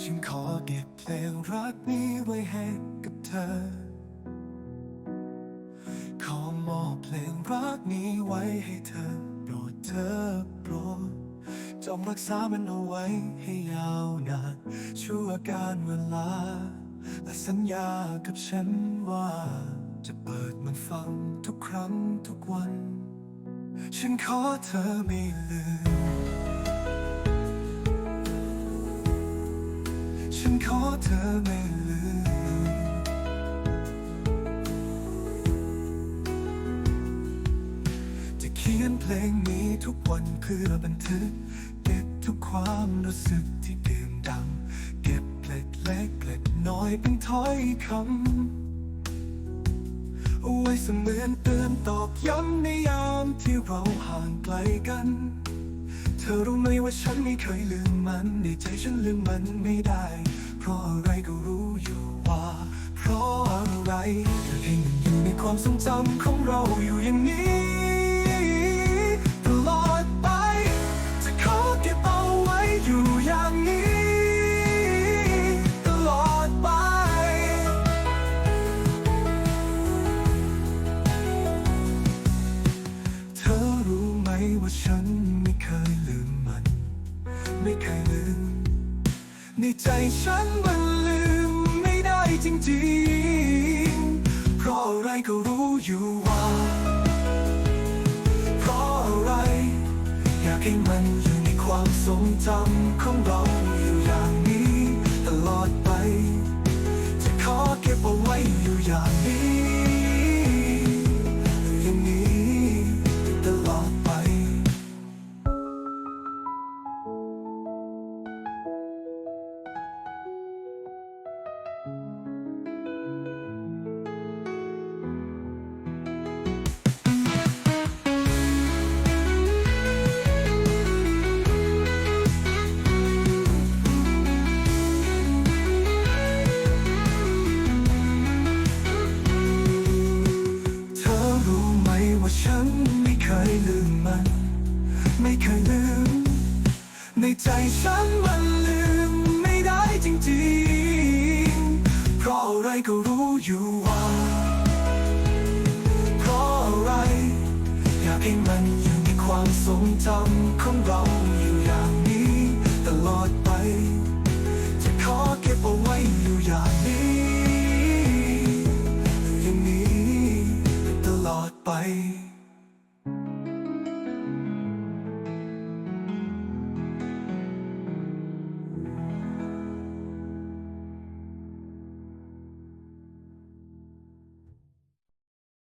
ฉันขอเก็บเพลงรักนี้ไว้ให้กับเธอ ขอมอบเพลงรักนี้ไว้ให้เธอ โปรดเธอโปรดจงรักษามันเอาไว้ให้ยาวนานชั่วการเวลา และสัญญากับฉันว่า จะเปิดมันฟังทุกครั้งทุกวัน ฉันขอเธอไม่ลืม ฉันขอเธอไม่ลืมจะเขียนเพลงนี้ทุกวันเพื่อบันทึก เก็บทุกความรู้สึกที่ดื่มดังเก็บเกล็ดเล็กเกล็ดน้อยเป็นถ้อยคำเอาไว้เสมือนเตือนตอกย้ำในยามที่เราห่างไกลกันเธอรู้ไหมว่าฉันไม่เคยลืมมัน ในใจฉันลืมมันไม่ ความทรงจำของเราอยู่อย่างนี้ ตลอดไป จะขอเก็บเอาไว้อยู่อย่างนี้ ตลอดไป เธอรู้ไหมว่าฉันไม่เคยลืมมัน ไม่เคยลืม ในใจฉันมันลืมไม่ได้จริงๆเพราะ อะไรก็รู้อยู่ว่า เพราะอะไร อยากให้มันอยู่ในความทรงจำของเราอยู่อย่างนี้ตลอดไป ไม่เคยลืม ในใจฉันมันลืมไม่ได้จริงๆ เพราะอะไรก็รู้อยู่ว่า เพราะอะไร อยากให้มันอยู่ในความทรงจำของเรา